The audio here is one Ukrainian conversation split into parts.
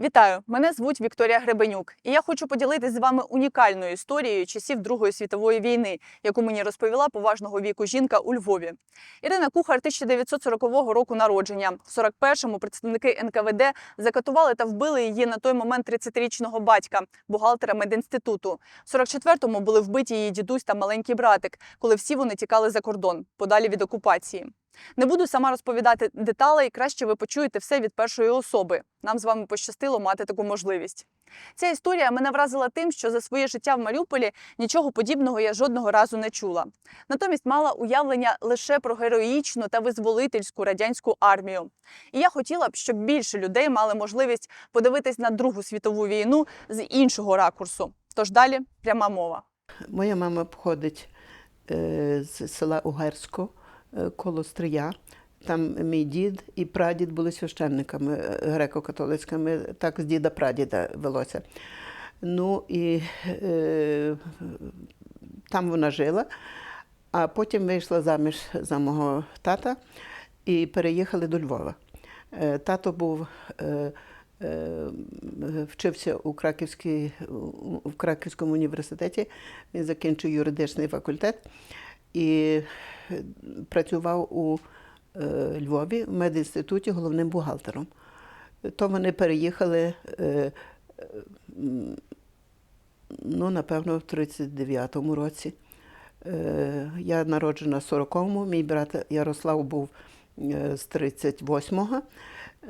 Вітаю! Мене звуть Вікторія Гребенюк, і я хочу поділитися з вами унікальною історією часів Другої світової війни, яку мені розповіла поважного віку жінка у Львові. Ірина Кухар 1940 року народження. В 41-му представники НКВД закатували та вбили її на той момент 30-річного батька, бухгалтера медінституту. В 44-му були вбиті її дідусь та маленький братик, коли всі вони тікали за кордон, подалі від окупації. Не буду сама розповідати деталей, краще ви почуєте все від першої особи. Нам з вами пощастило мати таку можливість. Ця історія мене вразила тим, що за своє життя в Маріуполі нічого подібного я жодного разу не чула. Натомість мала уявлення лише про героїчну та визволительську радянську армію. І я хотіла б, щоб більше людей мали можливість подивитись на Другу світову війну з іншого ракурсу. Тож далі пряма мова. Моя мама походить е, з села Угерсько е, коло Стрия. Там мій дід і прадід були священниками е, греко-католицькими, так з діда прадіда велося. Ну і е, там вона жила, а потім вийшла заміж за мого тата і переїхали до Львова. Е, Тато був е, е, вчився у Краківській, в Краківському університеті. Він закінчив юридичний факультет і е, працював у е, Львові в медінституті головним бухгалтером. То вони переїхали, е, ну, напевно, в 39-му році. Я народжена в 40-му, мій брат Ярослав був з 38-го.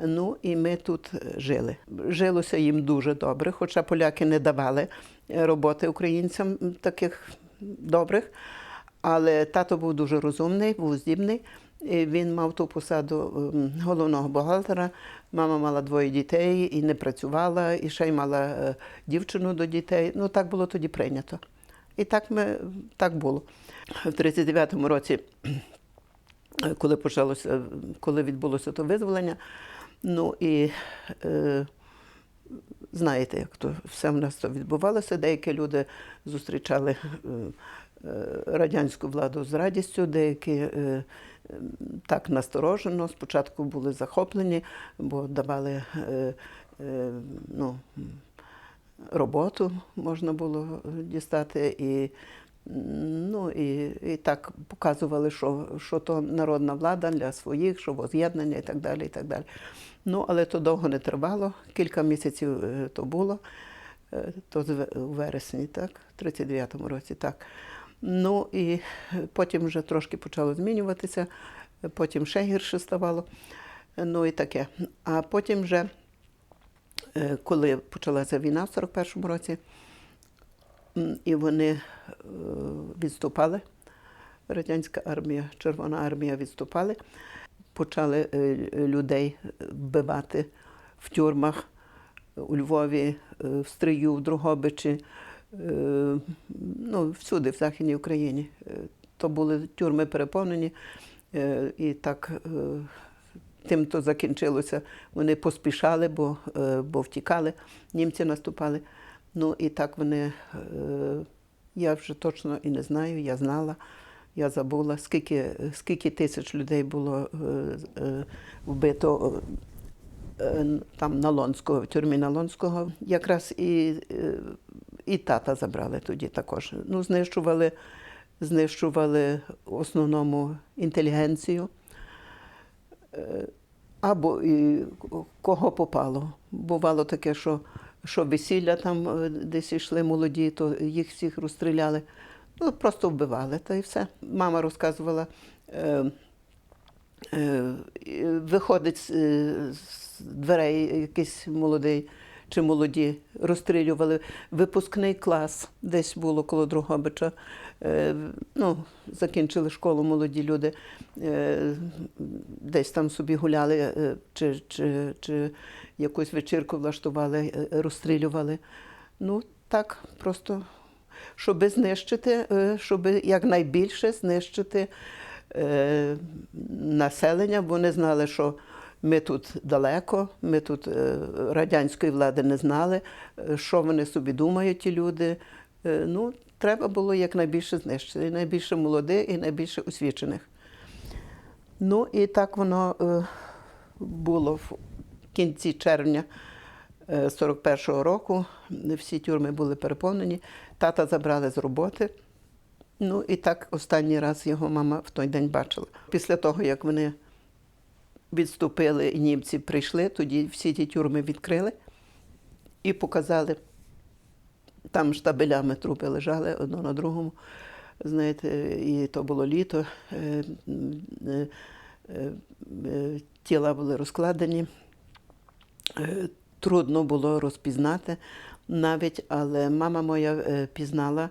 Ну і ми тут жили. Жилося їм дуже добре, хоча поляки не давали роботи українцям таких добрих. Але тато був дуже розумний, був здібний. Він мав ту посаду ем, головного бухгалтера. Мама мала двоє дітей і не працювала, і ще й мала е, дівчину до дітей. Ну так було тоді прийнято. І так ми так було. В 39-му році, е, коли почалося, коли відбулося то визволення, ну і е, знаєте, як то все в нас то відбувалося. Деякі люди зустрічали е, е, радянську владу з радістю, деякі е, е, так насторожено. Спочатку були захоплені, бо давали е, е, ну, роботу можна було дістати. І, ну, і, і так показували, що, що то народна влада для своїх, що воз'єднання і так далі. І так далі. Ну, але то довго не тривало, кілька місяців е, то було, е, то у вересні, так, в 39-му році, так. Ну і потім вже трошки почало змінюватися, потім ще гірше ставало. Ну і таке. А потім вже, е, коли почалася війна в 41-му році, і вони е, відступали, радянська армія, Червона армія відступали, почали е, людей вбивати в тюрмах у Львові, в Стрию, в Другобичі, ну, всюди, в Західній Україні. Е, То були тюрми переповнені, е, і так е, тим то закінчилося. Вони поспішали, бо, е, бо втікали, німці наступали. Ну і так вони, е, я вже точно і не знаю, я знала, я забула, скільки, скільки тисяч людей було е, е, вбито е, там на Лонського, в тюрмі на Лонського. Якраз і, е, і тата забрали тоді також. Ну, знищували, знищували в основному інтелігенцію. Е, Або і кого попало. Бувало таке, що, що весілля там е, десь йшли молоді, то їх всіх розстріляли. Ну, просто вбивали, та і все. Мама розказувала, е, е, виходить з, е, з дверей якийсь молодий чи молоді, розстрілювали. Випускний клас десь було коло Другобича. Е, ну, закінчили школу молоді люди, е, десь там собі гуляли, е, чи, чи, чи якусь вечірку влаштували, розстрілювали. Ну, так, просто, щоб знищити, щоб якнайбільше знищити населення, бо вони знали, що ми тут далеко, ми тут е, радянської влади не знали, е, що вони собі думають, ті люди. Е, Ну, треба було якнайбільше знищити, найбільше молодих, і найбільше освічених. Ну і так воно було в кінці червня е, 41-го року. Всі тюрми були переповнені. Тата забрали з роботи. Ну і так останній раз його мама в той день бачила. Після того, як вони відступили німці прийшли, тоді всі ті тюрми відкрили і показали. Там штабелями трупи лежали одно на другому. Знаєте, і то було літо. е, е, е, Тіла були розкладені. Трудно було розпізнати навіть, але мама моя пізнала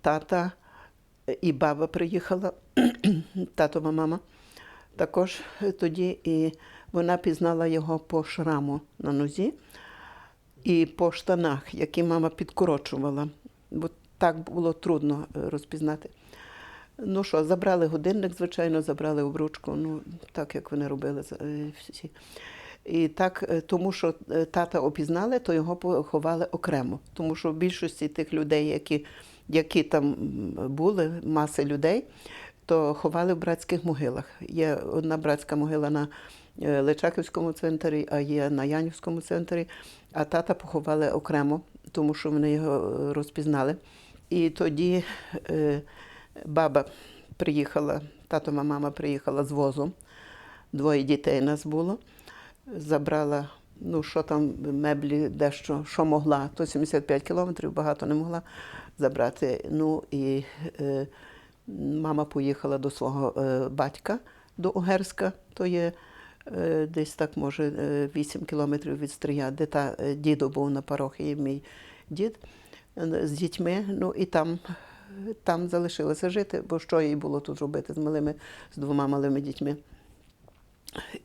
тата і баба приїхала, татова мама також тоді, і вона пізнала його по шраму на нозі і по штанах, які мама підкорочувала, бо так було трудно е, розпізнати. Ну що, забрали годинник, звичайно, забрали обручку, ну так як вони робили е, всі. І так, е, тому що тата опізнали, то його поховали окремо. Тому що в більшості тих людей, які, які там були, маси людей, то ховали в братських могилах. Є одна братська могила на е, Личаківському центрі, а є на Янівському центрі. А тата поховали окремо, тому що вони його е, розпізнали. І тоді е, баба приїхала, татова мама приїхала з возом. Двоє дітей нас було. Забрала, ну що там, меблі, дещо, що могла, то 75 кілометрів, багато не могла забрати. Ну і е, мама поїхала до свого е, батька до Угерська, то є е, десь так, може, е, 8 кілометрів від Стрия, де та е, дідо був на парохії, мій дід е, з дітьми. Ну і там, там залишилася жити, бо що їй було тут робити з малими, з двома малими дітьми.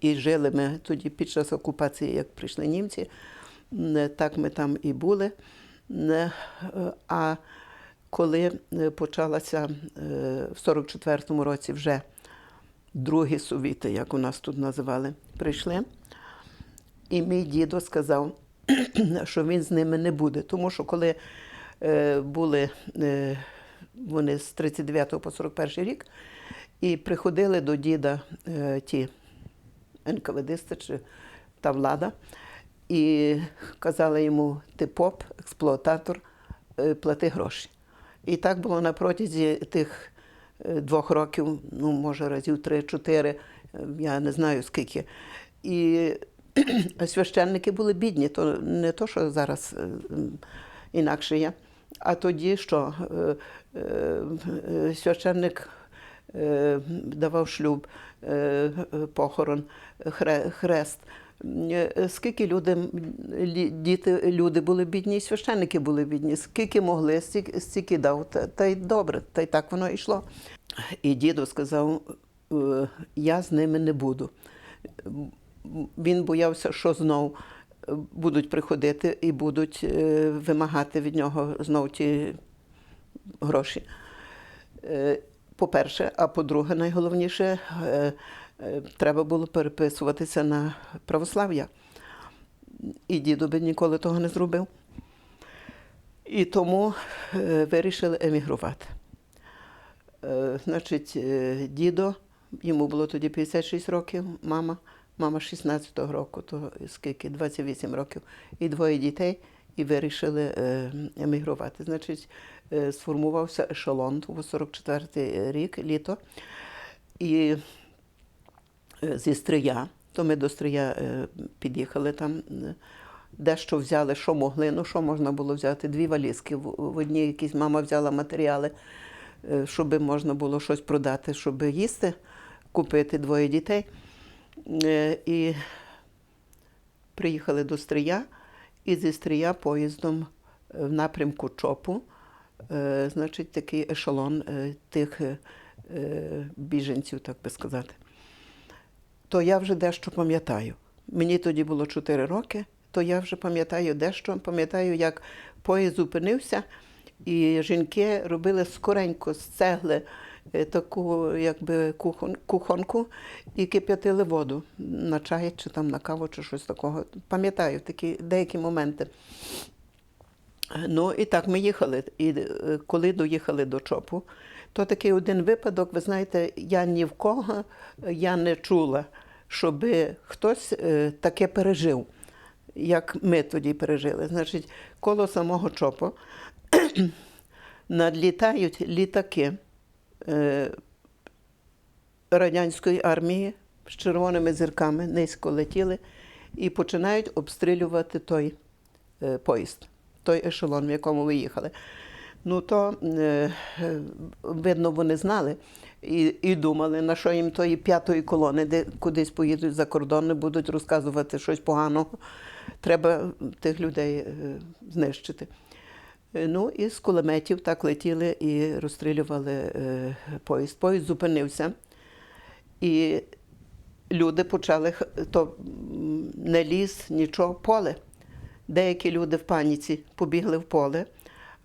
І жили ми тоді під час окупації, як прийшли німці, так ми там і були. А коли е, почалася е, в 44-му році вже другі совіти, як у нас тут називали, прийшли, і мій дідо сказав, що він з ними не буде. Тому що коли е, були вони з 39 по 41 рік, і приходили до діда ті НКВДисти чи та влада, і казали йому: ти поп, експлуататор, плати гроші. І так було на протязі тих е, двох років, ну, може, разів три-чотири, е, я не знаю скільки. І священники були бідні, то не то, що зараз е, інакше є. А тоді що? Священник давав шлюб, похорон, хре- хрест. Е, Скільки люди, діти, люди були бідні, священники були бідні. Скільки могли, стільки, стільки дав. Та, та й добре, та й так воно йшло. І діду сказав: е, я з ними не буду. Він боявся, що знов е, будуть приходити і будуть е, вимагати від нього знов ті гроші. Е, По-перше, а по-друге, найголовніше, е, е, треба було переписуватися на православ'я. І діду би ніколи того не зробив. І тому е, вирішили емігрувати. Е, Значить, е, дідо, йому було тоді 56 років, мама, мама 16-го року, то скільки, 28 років, і двоє дітей, і вирішили е, емігрувати. Значить, е, сформувався ешелон у 44-й рік, літо. І е, зі Стрия, то ми до Стрия е, під'їхали там. е, Дещо взяли, що могли, ну що можна було взяти? Дві валізки. В одній якісь мама взяла матеріали, е, щоб можна було щось продати, щоб їсти, купити двоє дітей. Е, І приїхали до Стрия, і зі Стрия поїздом е, в напрямку Чопу, е, значить, такий ешелон е, тих е, е, біженців, так би сказати. То я вже дещо пам'ятаю. Мені тоді було 4 роки, то я вже пам'ятаю дещо. Пам'ятаю, як поїзд зупинився, і жінки робили скоренько з цегли е, таку якби кухон, кухонку і кип'ятили воду на чай чи там на каву, чи щось такого. Пам'ятаю такі деякі моменти. Ну і так ми їхали. І е, коли доїхали до ЧОПу, то такий один випадок, ви знаєте, я ні в кого я не чула, щоб хтось е, таке пережив. як ми тоді пережили. Значить, коло самого ЧОПу надлітають літаки е, радянської армії з червоними зірками, низько летіли і починають обстрілювати той е, поїзд, той ешелон, в якому ви їхали. Ну то е, е, видно, вони знали і, і думали, на що їм тої п'ятої колони, де кудись поїдуть за кордон, не будуть розказувати щось поганого. Треба тих людей е, знищити. Ну і з кулеметів так летіли і розстрілювали поїзд. Поїзд зупинився, і люди почали то не ліс, нічого, поле. Деякі люди в паніці побігли в поле,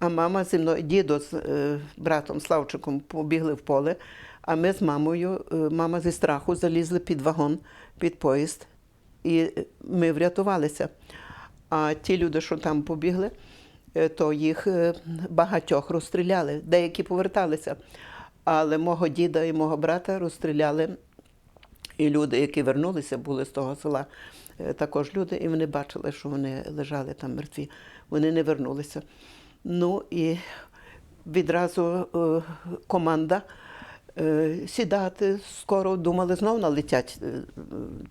а мама зі мною, дідо з е, братом Славчиком побігли в поле, а ми з мамою, е, мама зі страху залізли під вагон, під поїзд, і ми врятувалися. А ті люди, що там побігли, е, то їх е, багатьох розстріляли, деякі поверталися. Але мого діда і мого брата розстріляли і люди, які вернулися, були з того села, е, також люди, і вони бачили, що вони лежали там мертві. Вони не вернулися. Ну і відразу е, команда е, сідати, скоро думали, знов налетять е,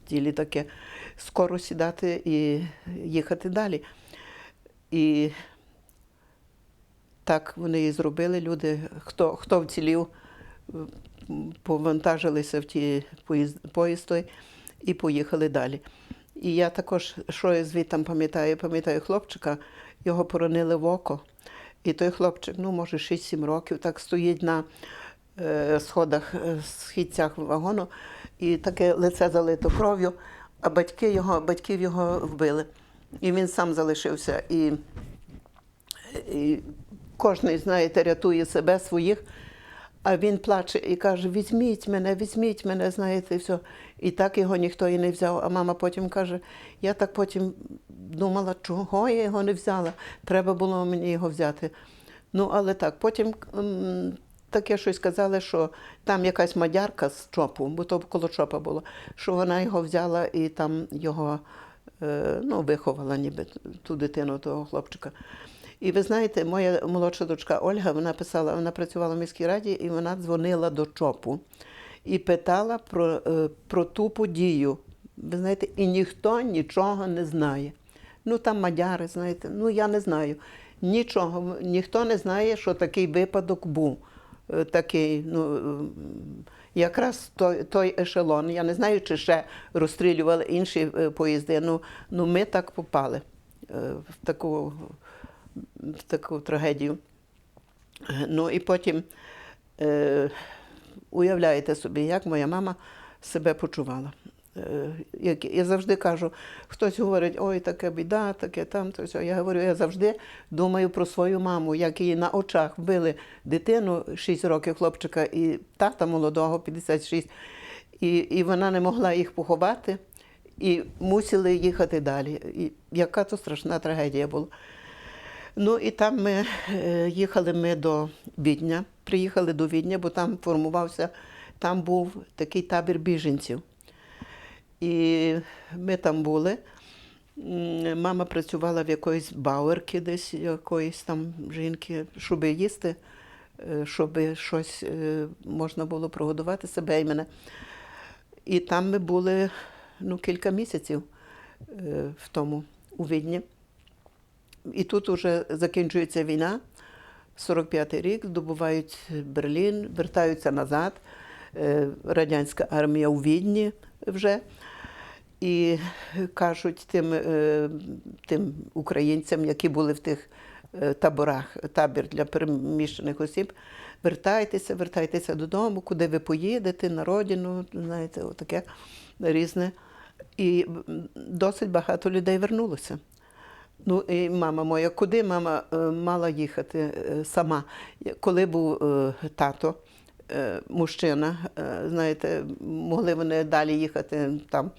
ті літаки, скоро сідати і їхати далі. І так вони і зробили. Люди, хто, хто вцілів, повантажилися в ті поїзд, поїзд той і поїхали далі. І я також, що я звідти пам'ятаю, пам'ятаю хлопчика, його поранили в око. І той хлопчик, ну, може, 6-7 років, так стоїть на е, сходах, е, східцях вагону, і таке лице залито кров'ю, а батьки його, батьків його вбили. І він сам залишився. І, і кожен, знаєте, рятує себе, своїх. А він плаче і каже: візьміть мене, візьміть мене, знаєте, і все. І так його ніхто і не взяв. А мама потім каже: я так потім думала, чого я його не взяла. Треба було мені його взяти. Ну, але так, потім таке щось сказали, що там якась мадярка з чопу, бо то коло чопа було, що вона його взяла і там його е, ну, виховала, ніби ту дитину, того хлопчика. І ви знаєте, моя молодша дочка Ольга, вона писала, вона працювала в міській раді, і вона дзвонила до ЧОПу і питала про, е, про ту подію. Ви знаєте, і ніхто нічого не знає. Ну там мадяри, знаєте, ну я не знаю. Нічого, ніхто не знає, що такий випадок був. Е, Такий, ну, якраз той, той ешелон. Я не знаю, чи ще розстрілювали інші е, поїзди. Ну, ну ми так попали е, в таку в таку трагедію. Ну і потім уявляєте собі, як моя мама себе почувала. Е, я завжди кажу, хтось говорить, ой, таке біда, таке там, то все. Я говорю, я завжди думаю про свою маму, як її на очах вбили дитину 6 років хлопчика і тата молодого, 56, і, і вона не могла їх поховати, і мусили їхати далі. І яка то страшна трагедія була. Ну і там ми е, їхали ми до Відня, приїхали до Відня, бо там формувався, там був такий табір біженців. І ми там були. Мама працювала в якоїсь бауерки, десь якоїсь там жінки, щоб їсти, е, щоб щось е, можна було прогодувати себе і мене. І там ми були ну, кілька місяців е, в тому у Відні. І тут вже закінчується війна, 45-й рік, здобувають Берлін, вертаються назад. Е, Радянська армія у Відні вже. І кажуть тим, е, тим українцям, які були в тих е, таборах, табір для переміщених осіб, вертайтеся, вертайтеся додому, куди ви поїдете, на родину, знаєте, отаке різне. І досить багато людей вернулося. Ну і мама моя, куди мама мала їхати сама? Коли був тато, мужчина, е, знаєте, могли вони далі їхати там.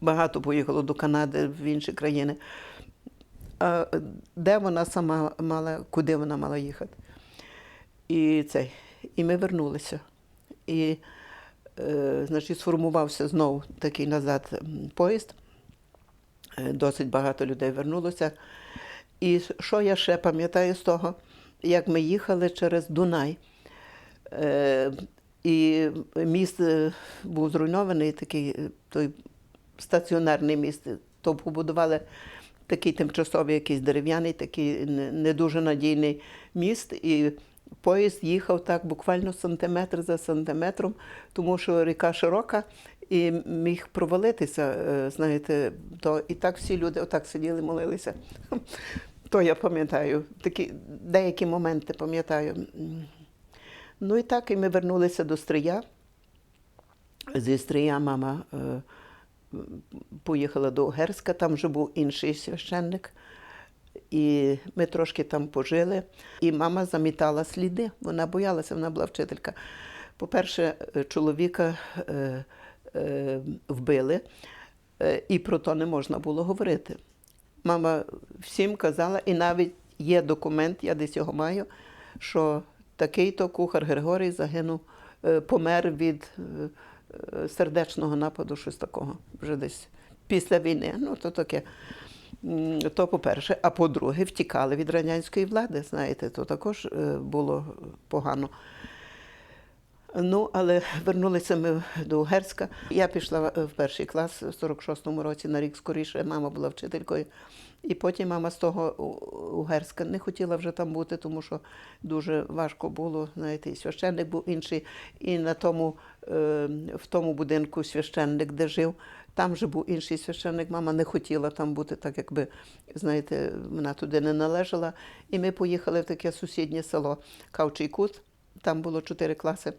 Багато поїхало до Канади, в інші країни. А де вона сама мала, куди вона мала їхати? І цей, і ми вернулися. І, е, значить, сформувався знову такий назад поїзд. Е, Досить багато людей вернулося. І що я ще пам'ятаю з того, як ми їхали через Дунай. Е, І міст е, був зруйнований, такий е, той стаціонарний міст. То побудували такий тимчасовий якийсь дерев'яний, такий не дуже надійний міст. І поїзд їхав так буквально сантиметр за сантиметром, тому що ріка широка і міг провалитися. Знаєте, то і так всі люди отак сиділи, молилися. То я пам'ятаю, такі деякі моменти пам'ятаю. Ну і так, і ми вернулися до Стрия. Зі Стрия мама е, поїхала до Угерська, там вже був інший священник. І ми трошки там пожили. І мама замітала сліди. Вона боялася, вона була вчителька. По-перше, чоловіка е, е, вбили, е, і про то не можна було говорити. Мама всім казала, і навіть є документ, я десь його маю, що такий-то кухар Григорій загинув, е, помер від е, е, сердечного нападу, щось такого, вже десь після війни. Ну, то таке. То по-перше, а по-друге, втікали від радянської влади, знаєте, то також було погано. Ну, але вернулися ми до Угерська. Я пішла в перший клас в 46-му році на рік скоріше. Мама була вчителькою. І потім мама з того Угерська не хотіла вже там бути, тому що дуже важко було. Знаєте, і священник був інший. І на тому, е, в тому будинку священник, де жив, там же був інший священник. Мама не хотіла там бути, так якби, знаєте, вона туди не належала. І ми поїхали в таке сусіднє село Кавчий Кут. Там було чотири класи.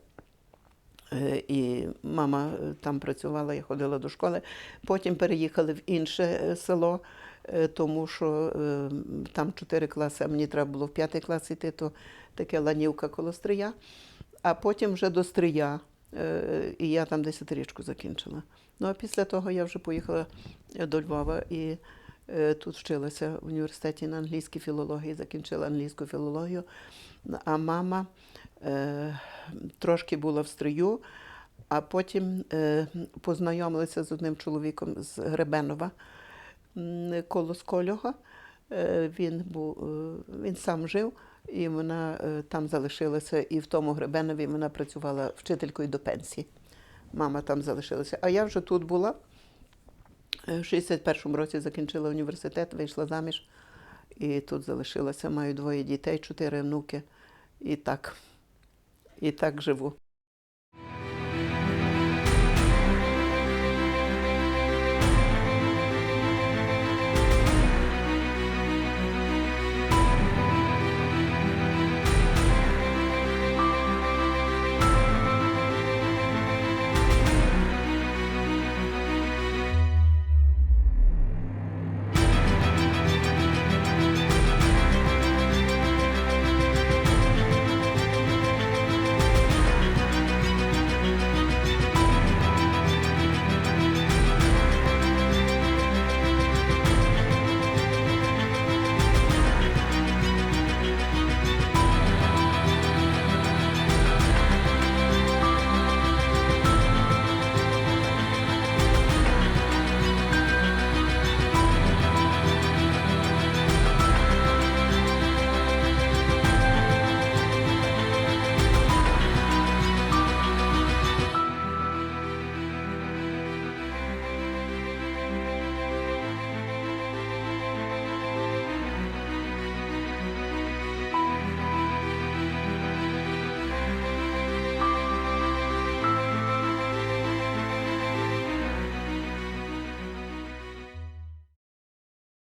Е, І мама е, там працювала, я ходила до школи. Потім переїхали в інше е, село, тому що там чотири класи, а мені треба було в п'ятий клас йти, то таке ланівка коло Стрия. А потім вже до Стрия. І я там десятирічку закінчила. Ну а після того я вже поїхала до Львова і тут вчилася в університеті на англійській філології, закінчила англійську філологію. А мама трошки була в стрию, а потім е, познайомилася з одним чоловіком з Гребенова м, коло Сколього. Е, він, був, е, він сам жив, і вона е, там залишилася, і в тому Гребенові вона працювала вчителькою до пенсії. Мама там залишилася. А я вже тут була. Е, В 61-му році закінчила університет, вийшла заміж і тут залишилася. Маю двоє дітей, чотири внуки. І так, і так живу.